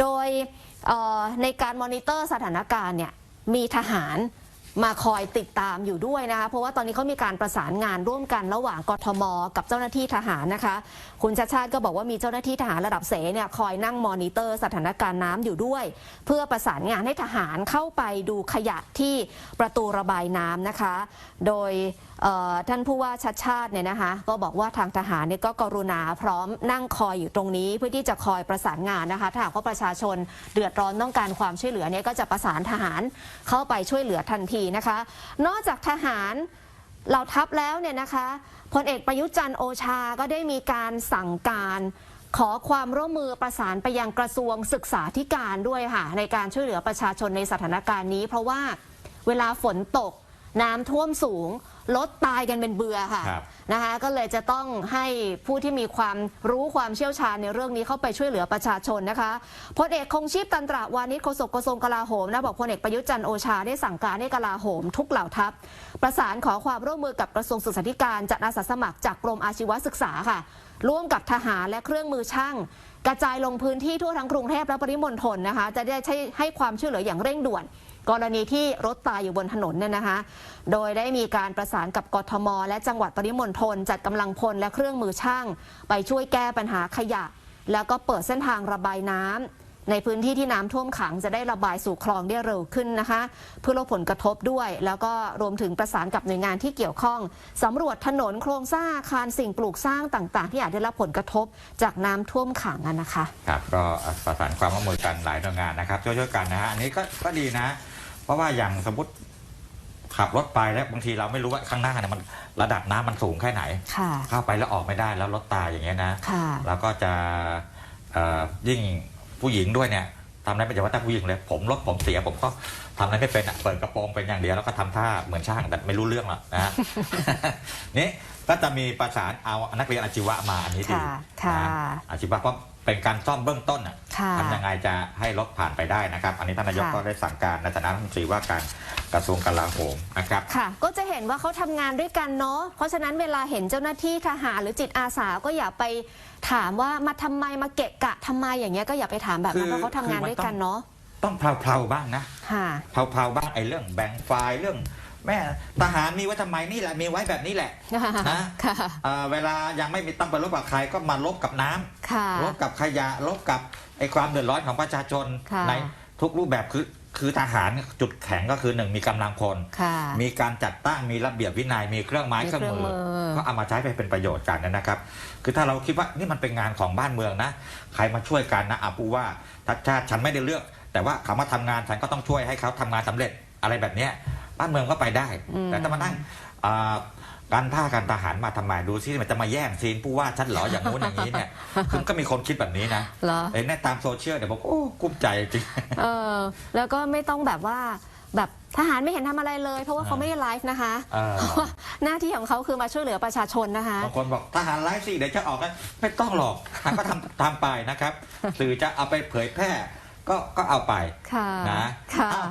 โดยในการมอนิเตอร์สถานการณ์เนี่ยมีทหารมาคอยติดตามอยู่ด้วยนะคะ เพราะว่าตอนนี้เขามีการประสานงานร่วมกันระหว่างกทม กับเจ้าหน้าที่ทหารนะคะ คุณชาชาติก็บอกว่ามีเจ้าหน้าที่ทหารระดับเสเนี่ยคอยนั่งมอนิเตอร์สถานการณ์น้ำอยู่ด้วย เพื่อประสานงานให้ทหารเข้าไปดูขยะที่ประตูระบายน้ำนะคะ โดย ท่านผู้ว่าชัดชาติเนี่ยนะคะก็บอกว่าทางทหารเนี่ยก็กรุณาพร้อมนั่งคอยอยู่ตรงนี้ เพื่อที่จะคอยประสานงานนะคะถ้าหากว่าประชาชนเดือดร้อนต้องการความช่วยเหลือเนี่ยก็จะประสานทหารเข้าไปช่วยเหลือทันทีนะคะ นอกจากทหารเหล่าทัพแล้วเนี่ยนะคะพลเอกประยุจันโอชาก็ได้มีการสั่งการขอความร่วมมือประสานไปยังกระทรวงศึกษาธิการด้วยค่ะในการช่วยเหลือประชาชนในสถานการณ์นี้ เพราะว่าเวลาฝนตก น้ำท่วมสูงรถตายกันเป็นเบือค่ะครับ นะคะก็เลยจะต้องให้ผู้ที่มีความรู้ความเชี่ยวชาญในเรื่องนี้เข้าไปช่วยเหลือประชาชนนะคะพลเอกคงชีพตันตระวานิชโฆษกกระทรวงกลาโหมนะบอกพลเอกประยุทธ์จันทร์โอชาได้สั่งการให้กลาโหม ทุกเหล่าทัพ ประสานขอความร่วมมือกับกระทรวงศึกษาธิการจัดอาสาสมัครจากกรมอาชีวศึกษาค่ะ ร่วมกับทหารและเครื่องมือช่าง กระจายลงพื้นที่ทั่วทั้งกรุงเทพและปริมณฑลนะคะ จะได้ใช้ให้ความช่วยเหลืออย่างเร่งด่วน กรณีที่รถตายอยู่บนถนนเนี่ยนะคะ โดยได้มีการประสานกับกทม และจังหวัดปริมณฑลจัดกำลังพลและเครื่องมือช่าง ไปช่วยแก้ปัญหาขยะ แล้วก็เปิดเส้นทางระบายน้ำ ในพื้นที่ที่น้ำท่วมขังจะได้ระบายสู่คลองได้เร็วขึ้นนะคะ เพื่อลดผลกระทบด้วย แล้วก็รวมถึงประสานกับหน่วยงานที่เกี่ยวข้องสำรวจถนนโครงสร้างอาคารสิ่งปลูกสร้างต่าง ๆ ที่อาจได้รับผลกระทบจากน้ำท่วมขังอะนะคะครับก็ประสานความร่วมมือกันหลายหน่วยงานนะครับช่วยๆกันนะฮะอันนี้ก็ก็ดีนะ เพราะว่าอย่างสมมติขับรถไปแล้วบางทีเราไม่รู้ว่าข้างหน้าเนี่ยมันระดับน้ำมันสูงแค่ไหนค่ะเข้าไปแล้วออกไม่ได้แล้วรถตายอย่างเงี้ยนะค่ะแล้วก็จะเอ่อยิ่ง ผู้หญิงด้วยเนี่ยทำอะไรไม่ใช่ว่าแต่ผู้หญิงเลยผมรถผมเสียผมก็ทำอะไรไม่เป็นอะเปิดกระโปรงเป็นอย่างเดียวแล้วก็ทำท่าเหมือนช่างแต่ไม่รู้เรื่องหรอกนะฮะนี่ก็จะมีประสานเอานักเรียนอาชีวะมาอันนี้ดีค่ะค่ะนะอาชีวะเพราะ เป็นการซ่อมเบื้องต้นอะค่ะทำยังไงจะให้รถผ่านไปได้นะครับ อันนี้ท่านนายกค่ะก็ได้สั่งการในฐานะรัฐมนตรีว่าการกระทรวงกลาโหมนะครับค่ะ ก็จะเห็นว่าเขาทำงานด้วยกันเนาะเพราะฉะนั้นเวลาเห็นเจ้าหน้าที่ทหารหรือจิตอาสาก็อย่าไปถามว่ามาทำไมมาเกะกะทำไมอย่างเงี้ยก็อย่าไปถามแบบนั้นคือเพราะเขาทำงานคือมันด้วยกันเนาะต้องเพลาๆบ้างนะค่ะเพลาๆบ้างไอ้เรื่องแบ่งฝ่ายเรื่อง แม่ทหารมีไว้ทำไมนี่แหละมีไว้แบบนี้แหละนะค่ะเอ่อเวลายังไม่มีต้องไปลบกับใครก็มาลบกับน้ำค่ะลบกับขยะลบกับไอ้ความเดือดร้อนของประชาชนค่ะในทุกรูปแบบคือคือทหารจุดแข็งก็คือหนึ่งมีกำลังพลค่ะมีการจัดตั้งมีระเบียบวินัยมีเครื่องไม้มีเครื่องมือเครื่องมือ ก็เอามาใช้ไปเป็นประโยชน์กันนะครับ คือถ้าเราคิดว่านี่มันเป็นงานของบ้านเมืองนะ ใครมาช่วยกันนะอาปูว่าทัชชาติฉันไม่ได้เลือก แต่ว่าเขามาทำงานฉันก็ต้องช่วยให้เขาทำงานสำเร็จอะไรแบบเนี้ย บ้านเมืองก็ไปได้อืมแต่ถ้ามานั่งอ่าการท่าการทหารมาทำไมดูซิมันจะมาแย่งซีนผู้ว่าฉันเหรออย่างงู้นอย่างนี้เนี่ยคือก็มีคนคิดแบบนี้นะเหรอเอ้ยในตามโซเชียลเดี๋ยวบอกโอ้กุ้มใจจริงเออแล้วก็ไม่ต้องแบบว่าแบบทหารไม่เห็นทำอะไรเลย เพราะว่าเขาไม่ได้ไลฟ์นะคะเออเพราะว่าหน้าที่ของเขาคือมาช่วยเหลือประชาชนนะคะบางคนบอกทหารไลฟ์สิเดี๋ยวจะออกกันไม่ต้องหรอกทางก็ทำทำไปนะครับสื่อจะเอาไปเผยแพร่ก็ก็เอาไปค่ะนะค่ะอ้าว